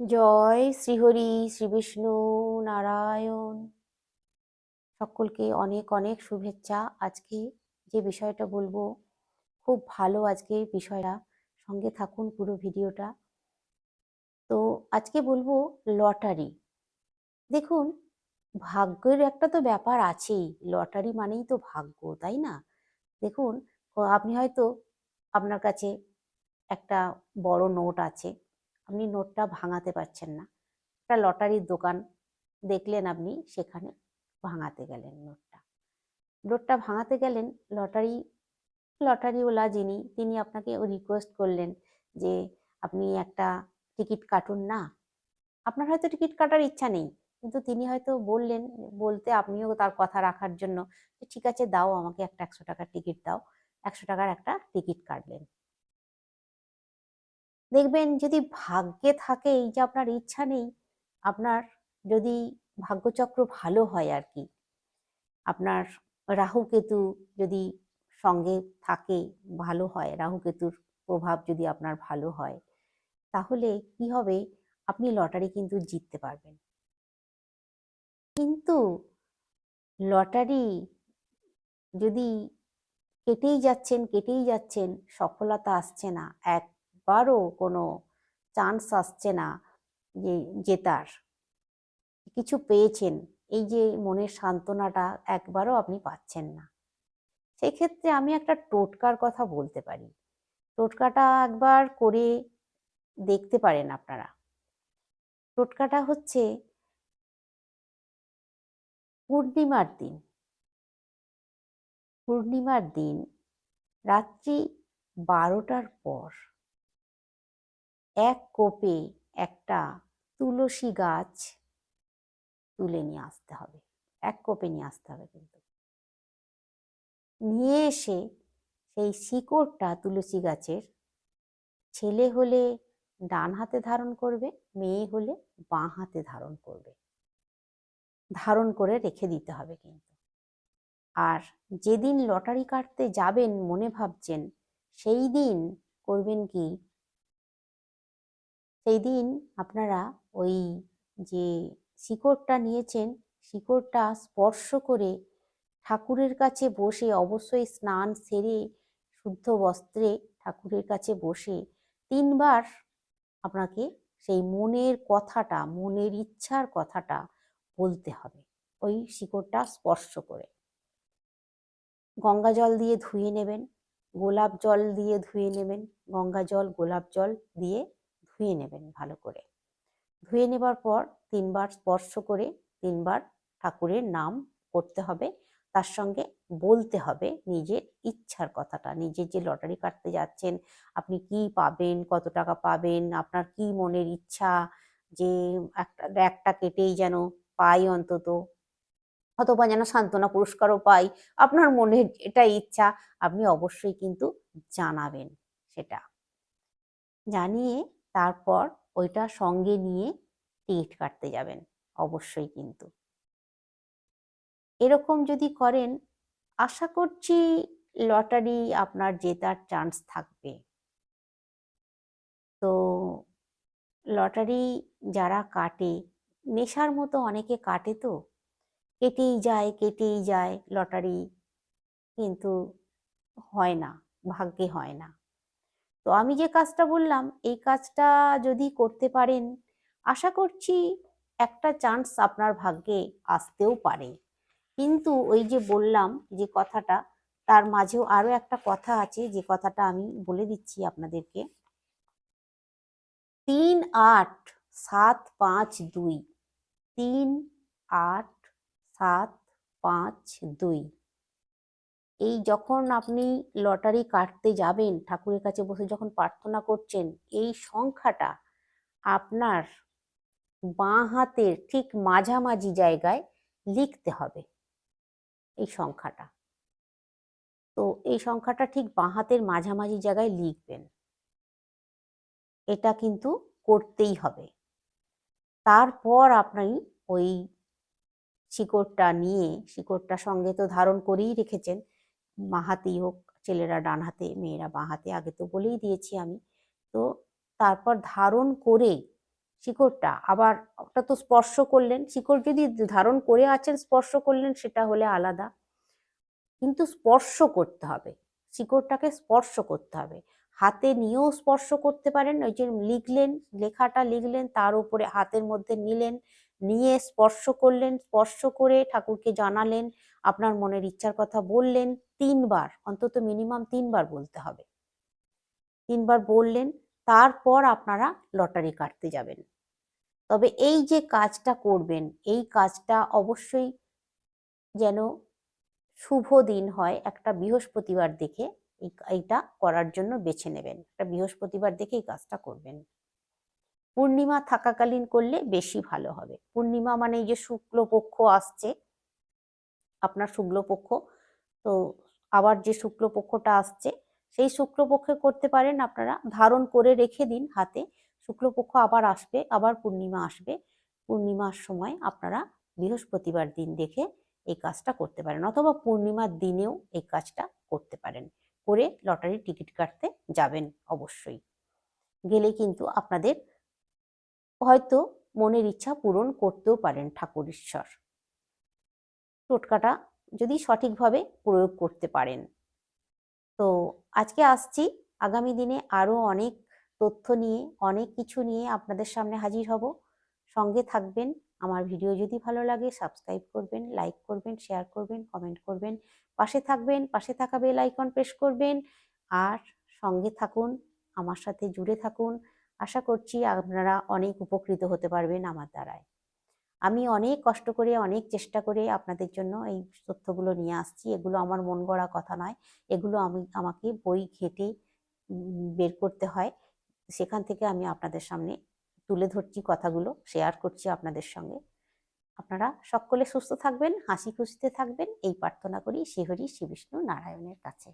জয় শ্রীহরি শ্রী বিষ্ণু নারায়ণ। সকলকে অনেক অনেক শুভেচ্ছা। আজকে যে বিষয়টা বলব, খুব ভালো আজকে বিষয়টা। সঙ্গে থাকুন পুরো ভিডিওটা। তো আজকে বলব লটারি। দেখুন, ভাগ্যের একটা তো ব্যাপার আছেই। লটারি মানেই তো ভাগ্য, তাই না? দেখুন, আপনি হয়তো আপনার কাছে একটা বড় নোট আছে। আপনি নোটটা ভাঙাতে পারছেন না। একটা লটারির দোকান দেখলেন আপনি, সেখানে ভাঙাতে গেলেন নোটটা। নোটটা ভাঙাতে গেলেন, লটারি, লটারিওয়ালা যিনি, তিনি আপনাকে রিকোয়েস্ট করলেন যে, আপনি একটা টিকিট কাটুন না? আপনার হয়তো টিকিট কাটার ইচ্ছা নেই, কিন্তু তিনি হয়তো বললেন, বলতে আপনিও তার কথা রাখার জন্য, ঠিক আছে, দাও আমাকে একটা একশো টাকার টিকিট দাও। একশো টাকার একটা টিকিট কাটলেন। দেখবেন যদি ভাগ্যে থাকে এই যে আপনার ইচ্ছা নেই, আপনার যদি ভাগ্যচক্র ভালো হয় আর কি আপনার রাহু কেতু যদি সঙ্গে থাকে, ভালো হয়, রাহু কেতুর প্রভাব যদি আপনার ভালো হয়, তাহলে কি হবে? আপনি লটারি কিন্তু জিততে পারবেন। কিন্তু লটারি যদি কেটেই যাচ্ছেন কেটেই যাচ্ছেন, সফলতা আসছে না একবারও কোনো চান্স আসছে না যে জেতার। কিছু পেয়েছেন, এই যে মনের সান্ত্বনাটা একবারও আপনি পাচ্ছেন না। সেক্ষেত্রে আমি একটা টোটকার কথা বলতে পারি। টোটকাটা একবার করে দেখতে পারেন আপনারা। টোটকাটা হচ্ছে পূর্ণিমার দিন। পূর্ণিমার দিন, রাত্রি বারোটার পর এক কোপে একটা তুলসী গাছ তুলে নিয়ে আসতে হবে। এক কোপে নিয়ে আসতে হবে কিন্তু। নিয়ে এসে সেই শিকড়টা তুলসী গাছের ছেলে হলে ডান হাতে ধারণ করবে, মেয়ে হলে বাঁ হাতে ধারণ করবে। ধারণ করে রেখে দিতে হবে কিন্তু। আর যেদিন লটারি কাটতে যাবেন মনে ভাবছেন, সেই দিন করবেন কি? সেই দিন আপনারা ওই যে শিকড়টা নিয়েছেন, শিকড়টা স্পর্শ করে ঠাকুরের কাছে বসে অবশ্যই স্নান সেরে শুদ্ধ বস্ত্রে ঠাকুরের কাছে বসে তিনবার আপনাকে সেই মনের কথাটা, মনের ইচ্ছার কথাটা বলতে হবে। ওই শিকড়টা স্পর্শ করে। গঙ্গা জল দিয়ে ধুয়ে নেবেন, গোলাপ জল দিয়ে ধুয়ে নেবেন, গঙ্গা জল, গোলাপ জল দিয়ে ধুয়ে নেবেন ভালো করে। ধুয়ে নেবার পর তিনবার স্পর্শ করে তিনবার ঠাকুরের নাম করতে হবে। তার সঙ্গে বলতে হবে নিজের ইচ্ছার কথাটা, নিজের যে লটারি কাটতে যাচ্ছেন, আপনি কি পাবেন, কত টাকা পাবেন, আপনার কি মনের ইচ্ছা, যে একটা একটা কেটেই যেন পাই অন্তত, অথবা যেন সান্ত্বনা পুরস্কারও পাই, আপনার মনের এটা ইচ্ছা, আপনি অবশ্যই কিন্তু জানাবেন সেটা। জানিয়ে তারপর ওইটা সঙ্গে নিয়ে টিকিট কাটতে যাবেন, অবশ্যই কিন্তু। এরকম যদি করেন, আশা করছি লটারি আপনার জেতার চান্স থাকবে। তো লটারি যারা কাটে, নেশার মতো অনেকে কাটে তো, কেটেই যায় কেটেই যায় লটারি, কিন্তু হয় না, ভাগ্যে হয় না। তো আমি যে কাজটা বললাম, এই কাজটা যদি করতে পারেন, আশা করছি একটা চান্স আপনার ভাগ্যে আসতেও পারে। কিন্তু ওই যে বললাম যে কথাটা, তার মাঝেও আরও একটা কথা আছে, যে কথাটা আমি বলে দিচ্ছি আপনাদেরকে। তিন আট সাত পাঁচ দুই। তিন আট সাত পাঁচ দুই। এই যখন আপনি লটারি কাটতে যাবেন, ঠাকুরের কাছে বসে যখন প্রার্থনা করছেন, এই সংখ্যাটা আপনার বাঁ হাতের ঠিক মাঝামাঝি জায়গায় লিখতে হবে। এই সংখ্যাটা। তো এই সংখ্যাটা ঠিক বাঁ হাতের মাঝামাঝি জায়গায় লিখবেন। এটা কিন্তু করতেই হবে। তারপর আপনি ওই শিকড়টা নিয়ে, শিকড়টা সঙ্গে তো ধারণ করেই রেখেছেন মা হাতেই হোক, ছেলেরা ডান হাতে মেয়েরা বাঁ হাতে আগে তো বলেই দিয়েছি আমি। তো তারপর ধারণ করে শিকড়টা আবার ওটা তো স্পর্শ করলেন, শিকড় যদি ধারণ করে আছেন, স্পর্শ করলেন, সেটা হলে আলাদা। কিন্তু স্পর্শ করতে হবে, শিকড়টাকে স্পর্শ করতে হবে। হাতে নিয়েও স্পর্শ করতে পারেন, ওই যে লিখলেন, লেখাটা লিখলেন, তার উপরে হাতের মধ্যে নিলেন, নিয়ে স্পর্শ করলেন, স্পর্শ করে ঠাকুরকে জানালেন আপনার মনের ইচ্ছার কথা বললেন তিনবার, অন্তত মিনিমাম তিনবার বলতে হবে। তিনবার বললেন, তারপর আপনারা লটারি কাটতে যাবেন। তবে এই যে কাজটা করবেন, এই কাজটা অবশ্যই যেন শুভ দিন হয় একটা বৃহস্পতিবার দেখে, এই এইটা করার জন্য বেছে নেবেন। একটা বৃহস্পতিবার দেখে এই কাজটা করবেন। পূর্ণিমা থাকাকালীন করলে বেশি ভালো হবে। পূর্ণিমা মানে এই যে শুক্লপক্ষ আসছে আপনার শুক্লপক্ষ। তো আবার যে শুক্লপক্ষটা আসছে, সেই শুক্লপক্ষে করতে পারেন আপনারা ধারণ করে রেখে দিন হাতে। শুক্লপক্ষ আবার আসবে, আবার পূর্ণিমা আসবে। পূর্ণিমার সময় আপনারা বৃহস্পতিবার দিন দেখে এই কাজটা করতে পারেন অথবা পূর্ণিমার দিনেও এই কাজটা করতে পারেন। করে লটারির টিকিট কাটতে যাবেন অবশ্যই। গেলে কিন্তু আপনাদের হয়তো মনের ইচ্ছা পূরণ করতেও পারেন ঠাকুর ঈশ্বর টোটকাটা যদি সঠিকভাবে প্রয়োগ করতে পারেন। তো আজকে আসছি। আগামী দিনে আরও অনেক তথ্য নিয়ে, অনেক কিছু নিয়ে আপনাদের সামনে হাজির হব। সঙ্গে থাকবেন। আমার ভিডিও যদি ভালো লাগে, সাবস্ক্রাইব করবেন, লাইক করবেন, শেয়ার করবেন, কমেন্ট করবেন। পাশে থাকবেন, পাশে থাকা বেল আইকন প্রেস করবেন। আর সঙ্গে থাকুন, আমার সাথে জুড়ে থাকুন। আশা করছি আপনারা অনেক উপকৃত হতে পারবেন আমার দ্বারায়। আমি অনেক কষ্ট করে, অনেক চেষ্টা করে আপনাদের জন্য এই তথ্যগুলো নিয়ে আসছি। এগুলো আমার মন গড়া কথা নয়। এগুলো আমি, আমাকে বই ঘেটে বের করতে হয়। সেখান থেকে আমি আপনাদের সামনে তুলে ধরছি কথাগুলো শেয়ার করছি আপনাদের সঙ্গে। আপনারা সকলে সুস্থ থাকবেন, হাসি খুশিতে থাকবেন। এই প্রার্থনা করি শ্রীহরি শ্রী বিষ্ণু নারায়ণের কাছে।